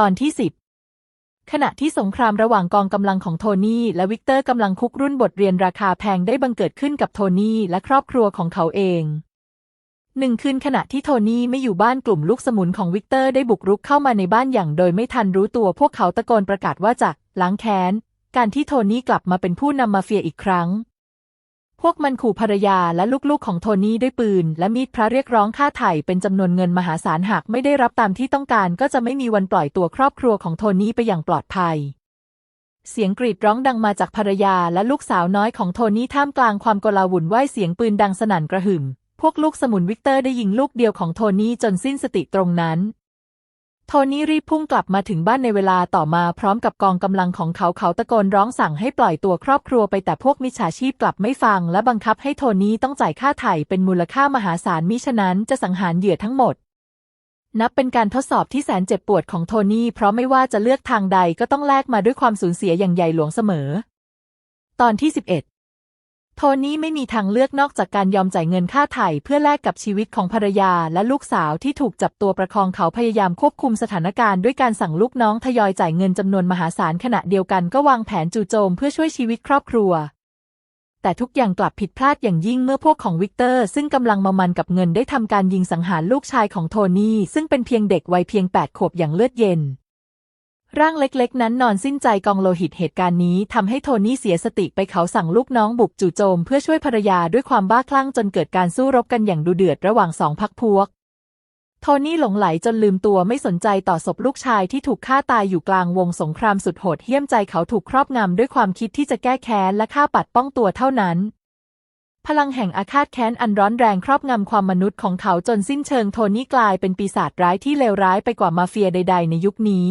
ตอนที่สิบขณะที่สงครามระหว่างกองกำลังของโทนี่และวิกเตอร์กำลังคุกรุ่นบทเรียนราคาแพงได้บังเกิดขึ้นกับโทนี่และครอบครัวของเขาเองหนึ่งคืนขณะที่โทนี่ไม่อยู่บ้านกลุ่มลูกสมุนของวิกเตอร์ได้บุกรุกเข้ามาในบ้านอย่างโดยไม่ทันรู้ตัวพวกเขาตะโกนประกาศว่าจะล้างแค้น การที่โทนี่กลับมาเป็นผู้นำมาเฟียอีกครั้ง พวกมันขู่ภรรยาและลูกๆของโทนี่ด้วยปืน และมีดพระเรียกร้องค่าไถ่เป็นจำนวนเงินมหาศาลหากไม่ได้รับตามที่ต้องการก็จะไม่มีวันปล่อยตัวครอบครัวของโทนี่ไปอย่างปลอดภัย เสียงกรีดร้องดังมาจากภรรยาและลูกสาวน้อยของโทนี่ท่ามกลางความโกลาหลว่ายเสียงปืนดังสนั่นกระหึ่ม พวกลูกสมุนวิกเตอร์ได้ยิงลูกเดียวของโทนี่จนสิ้นสติตรงนั้น โทนี่รีบพุ่งกลับมาถึงบ้านในเวลาต่อมาพร้อมกับกองกำลังของเขาเขาตะโกนร้องสั่งให้ปล่อยตัวครอบครัวไปแต่พวกมิจฉาชีพกลับไม่ฟัง และบังคับให้โทนี่ต้องจ่ายค่าไถ่เป็นมูลค่ามหาศาลมิฉะนั้นจะสังหารเหยื่อทั้งหมด นับเป็นการทดสอบที่แสนเจ็บปวดของโทนี่เพราะไม่ว่าจะเลือกทางใดก็ต้องแลกมาด้วยความสูญเสียอย่างใหญ่หลวงเสมอ ตอนที่ 11 โทนี่ไม่มีทางเลือกนอกจากการยอมจ่ายเงินค่าไถ่เพื่อแลกกับชีวิตของภรรยาและลูกสาวที่ถูกจับตัวประคองเขาพยายามควบคุมสถานการณ์ด้วยการสั่งลูกน้องทยอยจ่ายเงินจำนวนมหาศาลขณะเดียวกันก็วางแผนจู่โจมเพื่อช่วยชีวิตครอบครัว แต่ทุกอย่างกลับผิดพลาดอย่างยิ่งเมื่อพวกของวิกเตอร์ ซึ่งกำลังมามันกับเงินได้ทำการยิงสังหารลูกชายของโทนี่ซึ่งเป็นเพียงเด็กวัยเพียงแปดขวบอย่างเลือดเย็น ร่างเล็กๆ นั้นนอนสิ้นใจกองโลหิตเหตุการณ์นี้ทำให้โทนี่เสียสติไปเขาสั่งลูกน้องบุกจู่โจมเพื่อช่วยภรรยาด้วยความบ้าคลั่งจนเกิดการสู้รบกันอย่างดุเดือดระหว่างสองพักพวก โทนี่หลงไหลจนลืมตัวไม่สนใจต่อศพลูกชายที่ถูกฆ่าตายอยู่กลางวงสงครามสุดโหดเหี้ยมใจเขาถูกครอบงำด้วยความคิดที่จะแก้แค้นและฆ่าปัดป้องตัวเท่านั้นพลังแห่งอาฆาตแค้นอันร้อนแรงครอบงำความมนุษย์ของเขาจนสิ้นเชิงโทนี่กลายเป็นปีศาจร้ายที่เลวร้ายไปกว่ามาเฟียใด ๆ ในยุคนี้